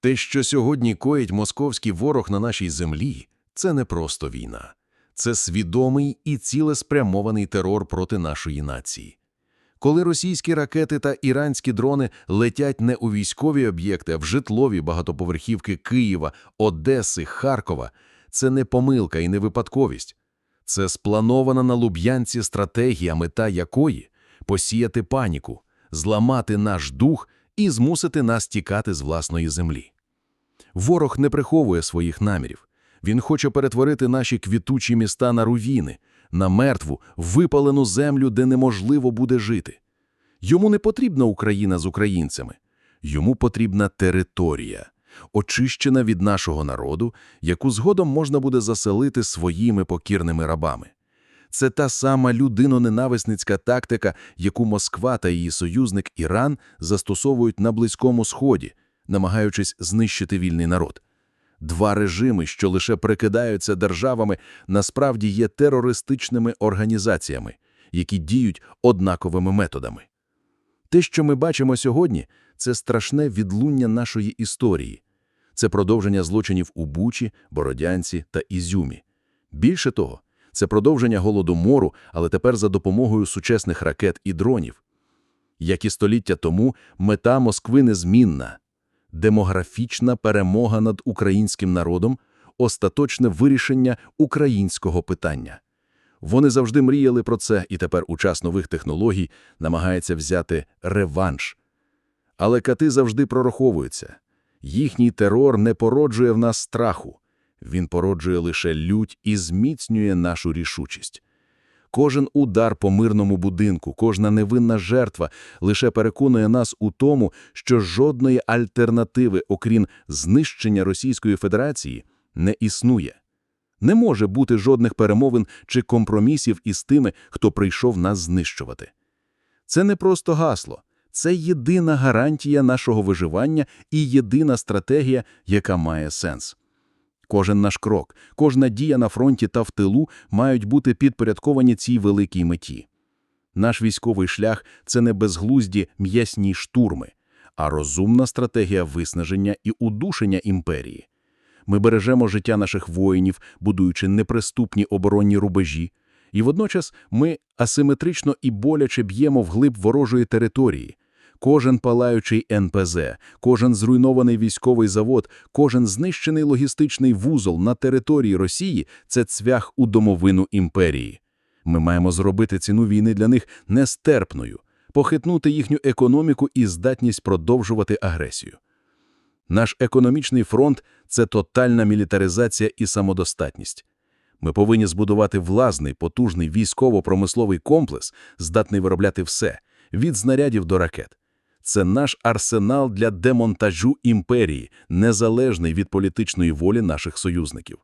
Те, що сьогодні коїть московський ворог на нашій землі, це не просто війна. Це свідомий і цілеспрямований терор проти нашої нації. Коли російські ракети та іранські дрони летять не у військові об'єкти, а в житлові багатоповерхівки Києва, Одеси, Харкова, це не помилка і не випадковість. Це спланована на Луб'янці стратегія, мета якої – посіяти паніку, зламати наш дух і змусити нас тікати з власної землі. Ворог не приховує своїх намірів. Він хоче перетворити наші квітучі міста на руїни, на мертву, випалену землю, де неможливо буде жити. Йому не потрібна Україна з українцями. Йому потрібна територія, очищена від нашого народу, яку згодом можна буде заселити своїми покірними рабами. Це та сама людиноненависницька тактика, яку Москва та її союзник Іран застосовують на Близькому Сході, намагаючись знищити вільний народ. Два режими, що лише прикидаються державами, насправді є терористичними організаціями, які діють однаковими методами. Те, що ми бачимо сьогодні, це страшне відлуння нашої історії. Це продовження злочинів у Бучі, Бородянці та Ізюмі. Більше того, це продовження голодомору, але тепер за допомогою сучасних ракет і дронів. Як і століття тому, мета Москви незмінна – демографічна перемога над українським народом, остаточне вирішення українського питання. Вони завжди мріяли про це, і тепер у час нових технологій намагається взяти реванш. Але кати завжди прораховуються. Їхній терор не породжує в нас страху. Він породжує лише лють і зміцнює нашу рішучість. Кожен удар по мирному будинку, кожна невинна жертва лише переконує нас у тому, що жодної альтернативи, окрім знищення Російської Федерації, не існує. Не може бути жодних перемовин чи компромісів із тими, хто прийшов нас знищувати. Це не просто гасло, це єдина гарантія нашого виживання і єдина стратегія, яка має сенс. Кожен наш крок, кожна дія на фронті та в тилу мають бути підпорядковані цій великій меті. Наш військовий шлях це не безглузді м'ясні штурми, а розумна стратегія виснаження і удушення імперії. Ми бережемо життя наших воїнів, будуючи неприступні оборонні рубежі, і водночас ми асиметрично і боляче б'ємо вглиб ворожої території. Кожен палаючий НПЗ, кожен зруйнований військовий завод, кожен знищений логістичний вузол на території Росії це цвях у домовину імперії. Ми маємо зробити ціну війни для них нестерпною, похитнути їхню економіку і здатність продовжувати агресію. Наш економічний фронт це тотальна мілітаризація і самодостатність. Ми повинні збудувати власний, потужний військово-промисловий комплекс, здатний виробляти все від знарядів до ракет. Це наш арсенал для демонтажу імперії, незалежний від політичної волі наших союзників.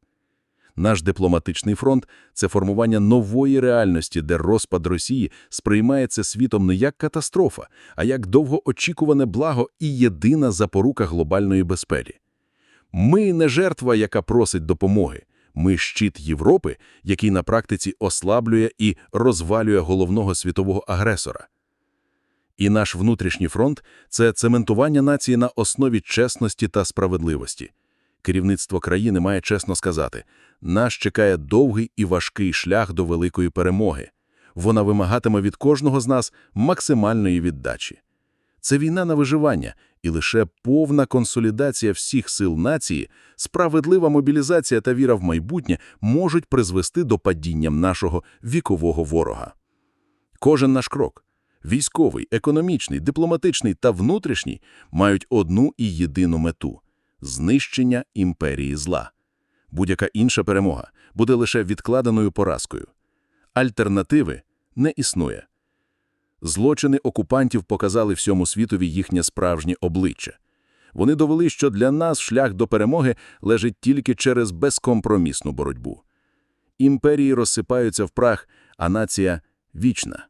Наш дипломатичний фронт це формування нової реальності, де розпад Росії сприймається світом не як катастрофа, а як довгоочікуване благо і єдина запорука глобальної безпеки. Ми не жертва, яка просить допомоги. Ми щит Європи, який на практиці ослаблює і розвалює головного світового агресора. І наш внутрішній фронт це цементування нації на основі чесності та справедливості. Керівництво країни має чесно сказати: нас чекає довгий і важкий шлях до великої перемоги. Вона вимагатиме від кожного з нас максимальної віддачі. Це війна на виживання, і лише повна консолідація всіх сил нації, справедлива мобілізація та віра в майбутнє можуть призвести до падіння нашого вікового ворога. Кожен наш крок військовий, економічний, дипломатичний та внутрішній мають одну і єдину мету знищення імперії зла. Будь-яка інша перемога буде лише відкладеною поразкою. Альтернативи не існує. Злочини окупантів показали всьому світові їхнє справжнє обличчя. Вони довели, що для нас шлях до перемоги лежить тільки через безкомпромісну боротьбу. Імперії розсипаються в прах, а нація вічна.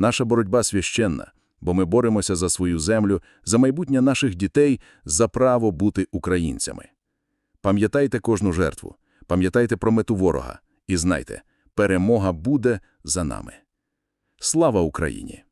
Наша боротьба священна, бо ми боремося за свою землю, за майбутнє наших дітей, за право бути українцями. Пам'ятайте кожну жертву, пам'ятайте про мету ворога і знайте, перемога буде за нами. Слава Україні!